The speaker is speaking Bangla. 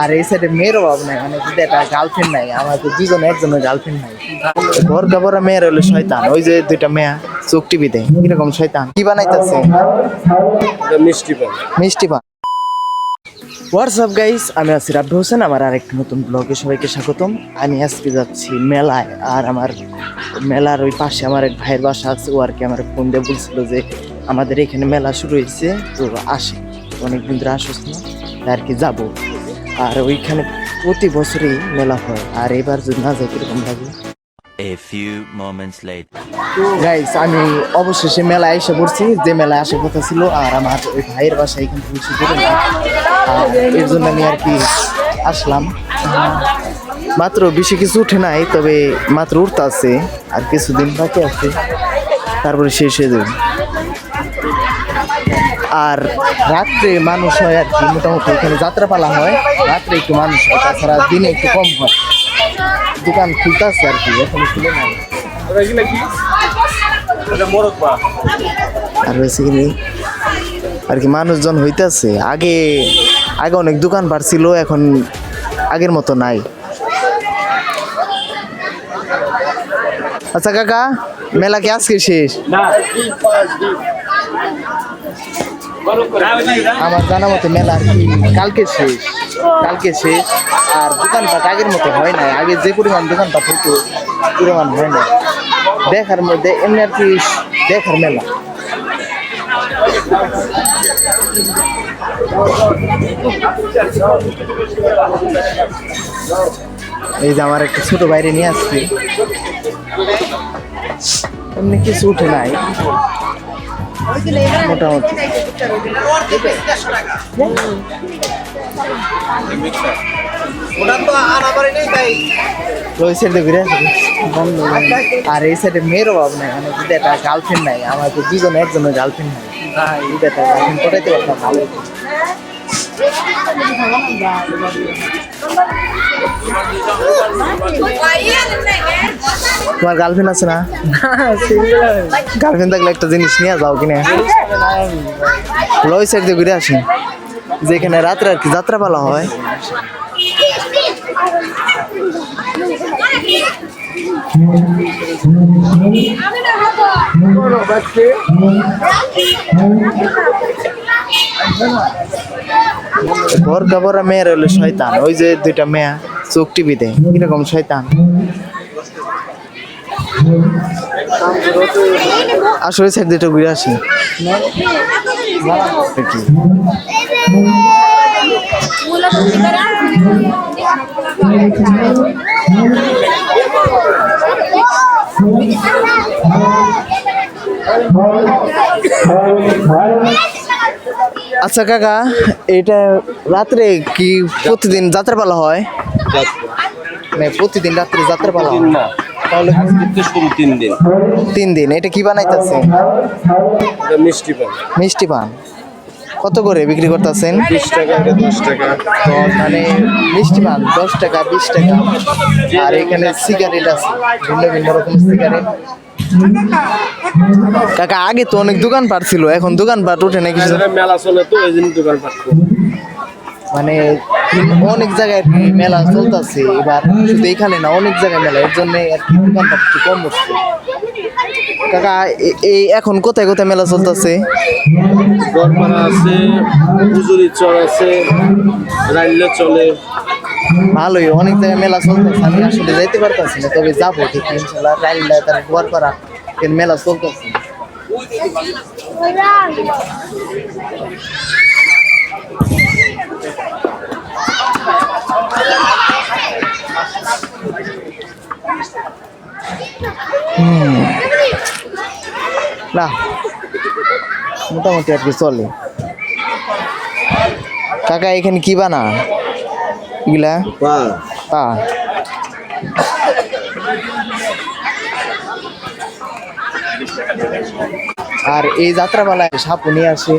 আর এই সাইডে মেয়ের অভাব নাই মানে যদি একটা গার্লফ্রেন্ড নাই আমার তো দুজনে একজনের গার্লফ্রেন্ড নাই। ঘর কাপড় মেয়ের হলো শয়তান ওই যে দুইটা মেয়া চোখ টিভিতে কীরকম শয়তান? কি বানাইতেছে? মিষ্টি পান। মিষ্টি পান। হোয়াটসঅ্যাপ গাইস আমি আছি রাব্বি হোসেন আমার আরেকটি নতুন ব্লগে সবাইকে স্বাগতম। আমি আজকে যাচ্ছি মেলায় আর আমার মেলার ওই পাশে আমার এক ভাইয়ের বাসা আছে ও আর কি আমার ফোন দিয়ে বলছিল যে আমাদের এখানে মেলা শুরু হয়েছে তো আসে। অনেকদিন ধরে আসছ না আর কি যাব। আর ওইখানে প্রতি বছরই মেলা হয়। আর এবার যদি না যাই কীরকম লাগে? A few moments later. Guys আমি অবশেষে মেলায় এসে পড়ছি। যে মেলায় আসার কথা ছিল আর আমার ওই ভাইয়ের বাসা এখান থেকে না আর এর জন্য আমি আর কি আসলাম। মাত্র বেশি কিছু উঠে নাই তবে মাত্র উঠতে আছে। আর কিছুদিন বাকি আছে। তারপরে শেষ হয়ে যাবে। আর রাত্রে মানুষ হয় আর কি মোটামুটি এখানে যাত্রাপালা হয়। রাত্রে একটু মানুষ হয় তাছাড়া দিনে একটু কম হয়। দোকান খুলতে আছে আর কি এখন খুলে পা আর হয়েছে কি নি, আর কি মানুষজন হইতেছে। আগে আগে অনেক দোকান পাট ছিল এখন আগের মতো নাই। আচ্ছা কাকা মেলা কি আজকে শেষ? না। আমার জানা মতে মেলা আর কি কালকে শেষ কালকে শেষ, আর দোকানপাট আগের মতো হয় না আগে যে পরিমাণ দোকানপাট হতো পরিমাণ হয় না দেখার মধ্যে এমনি আর কি দেখার মেলা। এই যে আমার একটা ছোট বাইরে নিয়ে আসছি। এমনি কিছু উঠে নাই। মোটামুটি। ওই সাইডে ঘুরে বন্ধ আর এই সাইডে মেয়েরও ভাব নাই মানে যদি একটা গার্লফ্রেন্ড নাই। আমার তো দুজনে একজনের গার্লফ্রেন্ড নাই। যদি একটা গার্লফ্রেন্ড পটাইতে পারতাম ভালো। তোমার গার্লফ্রেন্ড আছে না? গার্লফ্রেন্ড থাকলে একটা জিনিস নিয়ে যাও কিনে। ওই সাইড দিয়ে ঘুরে আসি। যেখানে রাত্রে আর কি যাত্রাপালা হয়। ঘর কাপড় মেয়ের হলো শয়তান। ওই যে দুইটা মেয়া, চোখ টিভিতে কীরকম শয়তান? আসলে সাইড দুটো ঘুরে আসি। আচ্ছা কাকা এটা রাত্রে কি প্রতিদিন যাত্রাপালা হয়? মানে প্রতিদিন রাত্রে যাত্রাপালা হয়? না তাহলে শুরু তিন দিন। তিন দিন এটা কি বানাইতেছে মিষ্টি পান। মিষ্টি পান। কত করে বিক্রি করতেছেন? বিশ টাকা দশ টাকা। মানে মিষ্টি পান দশ টাকা বিশ টাকা। আর এখানে সিগারেট আছে ভিন্ন ভিন্ন রকম সিগারেট কাকা আগে তো অনেক দোকানপাট ছিল এখন দোকানপাট ওঠে না কিছু। এখানে মেলা চলে তো এই জন্য দোকান মানে অনেক জায়গায় মেলা চলতেছে এবার শুধু এখানে না অনেক জায়গায় মেলা এর জন্য আর কি দোকানপাট একটু কম হচ্ছে। কাকা এই এখন কোথায় কোথায় মেলা চলতেছে? গড়পাড়া আছে চর আছে রাইলে চলে। ভালোই অনেক জায়গায় মেলা চলতেছে, আমি আসলে যাইতে পারতেছি না, তবে যাব ঠিক, ইনশাল্লাহ রাইল্লা তার গোয়ার করা মেলা চলতেছে। না, মোটামুটি আর কি চলে। কাকা, এখানে কি বানা এগুলা পা। আর এই যাত্রাপালায় সাপুনি নিয়ে আসে।